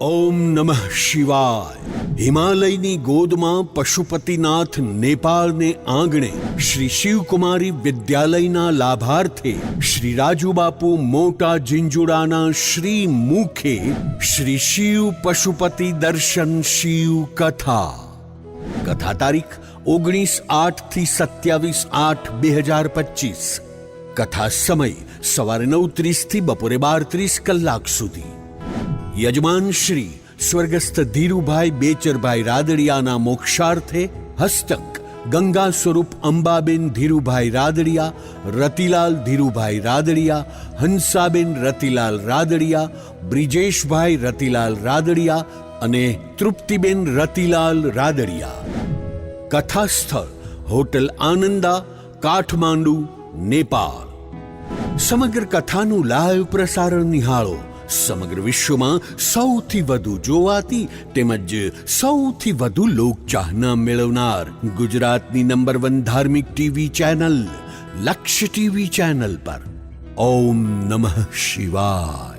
ઓમ નમઃ શિવાય. હિમાલયની ગોદમાં પશુપતિનાથ નેપાળને આંગણે શ્રી શિવકુમારી વિદ્યાલયના લાભાર્થે શ્રી રાજુબાપુ મોટા જિંજુડાના શ્રી મુખે શ્રી શિવ પશુપતિ દર્શન શિવ કથા. કથા તારીખ ઓગણીસ આઠથી સત્યાવીસ આઠ બે હજાર પચીસ. કથા સમય સવારે નવ ત્રીસથી બપોરે બાર ત્રીસ કલાક સુધી. યજમાન શ્રી સ્વર્ગસ્થ ધીરુભાઈ બેચરભાઈ રાદડિયાના મોક્ષાર્થે હસ્તક ગંગા સ્વરૂપ અંબાબેન ધીરુભાઈ રાદડિયા, રતિલાલ ધીરુભાઈ રાદડિયા, હંસાબેન રતિલાલ રાદડિયા, બ્રિજેશભાઈ રતિલાલ રાદડિયા અને તૃપ્તિબેન રતિલાલ રાદડિયા. કથા સ્થળ હોટલ આનંદા, કાઠમાંડુ, નેપાળ. સમગ્ર કથાનું લાઈવ પ્રસારણ નિહાળો. સમગ્ર વિશ્વમાં સૌથી વધુ જોવાતી તેમજ સૌથી વધુ લોકચાહના મેળવનાર ગુજરાતની નંબર વન ધાર્મિક TV channel Lakshya TV channel પર. ઓમ નમઃ શિવાય.